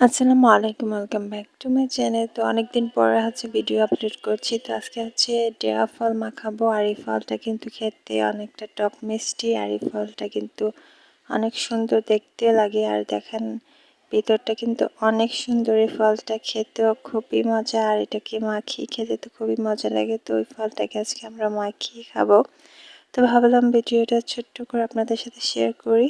আসসালামু আলাইকুম welcome back to my channel তো অনেকদিন পরে হচ্ছে ভিডিও আপলোড করছি। তো আজকে হচ্ছে ডেয়া ফল মাখাবো। আর এই ফলটা কিন্তু খেতে অনেকটা টক মিষ্টি। আর এই ফলটা কিন্তু অনেক সুন্দর দেখতে লাগে। আর দেখেন, ভিতরটা কিন্তু অনেক সুন্দর। এই ফলটা খেতেও খুবই মজা। আর এটাকে মাখিয়ে খেতে তো খুবই মজা লাগে। তো ওই ফলটাকে আজকে আমরা মাখিয়ে খাব। তো ভাবলাম ভিডিওটা ছোট্ট করে আপনাদের সাথে শেয়ার করি।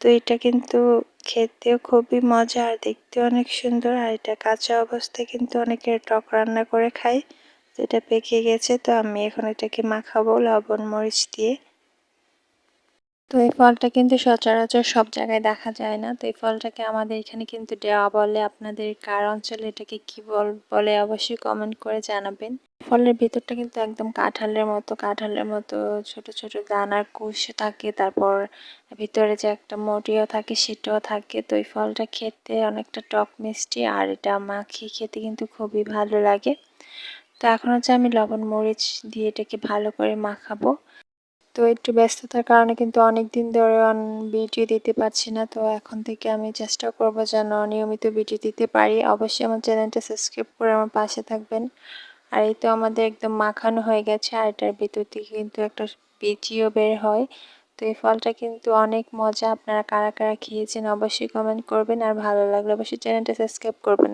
তো এটা কিন্তু খেতেও খুবই মজা, আর দেখতে অনেক সুন্দর, আর এটা কাঁচা অবস্থায় কিন্তু অনেকে টক রান্না করে খায়। তো এটা পেকে গেছে, তো আমি এখন এটাকে মাখাবো লবণ, মরিচ দিয়ে। তো এই ফলটা কিন্তু সচরাচর সব জায়গায় দেখা যায় না। তো এই ফলটাকে আমাদের এখানে কিন্তু দেওয়া বলে, আপনাদের কার অঞ্চলে এটাকে কি বল, বলে অবশ্যই কমেন্ট করে জানাবেন। ফলের ভিতরটা কিন্তু একদম কাঁঠালের মতো কাঁঠালের মতো ছোট ছোট দানার কুশ থাকে, তারপর ভিতরে যে একটা মটিও থাকে সেটাও থাকে। তো এই ফলটা খেতে অনেকটা টক মিষ্টি, আর এটা মাখিয়ে খেতে কিন্তু খুবই ভালো লাগে। তো এখন হচ্ছে আমি লবণ, মরিচ দিয়ে এটাকে ভালো করে মাখাবো। তো একটু ব্যস্ততার কারণে কিন্তু অনেক দিন ধরে ভিডিও দিতে পারছি না। তো এখন থেকে আমি চেষ্টা করব যেন নিয়মিত ভিডিও দিতে পারি। অবশ্যই আমার চ্যানেলটা সাবস্ক্রাইব করে আমার পাশে থাকবেন। আর এই তো আমাদের একদম মাখানো হয়ে গেছে, আর এটার ভিতর থেকে কিন্তু একটা বিচিও বের হয়। তো এই ফলটা কিন্তু অনেক মজা। আপনারা কারা কারা খেয়েছেন অবশ্যই কমেন্ট করবেন। আর ভালো লাগলে অবশ্যই চ্যানেলটা সাবস্ক্রাইব করবেন।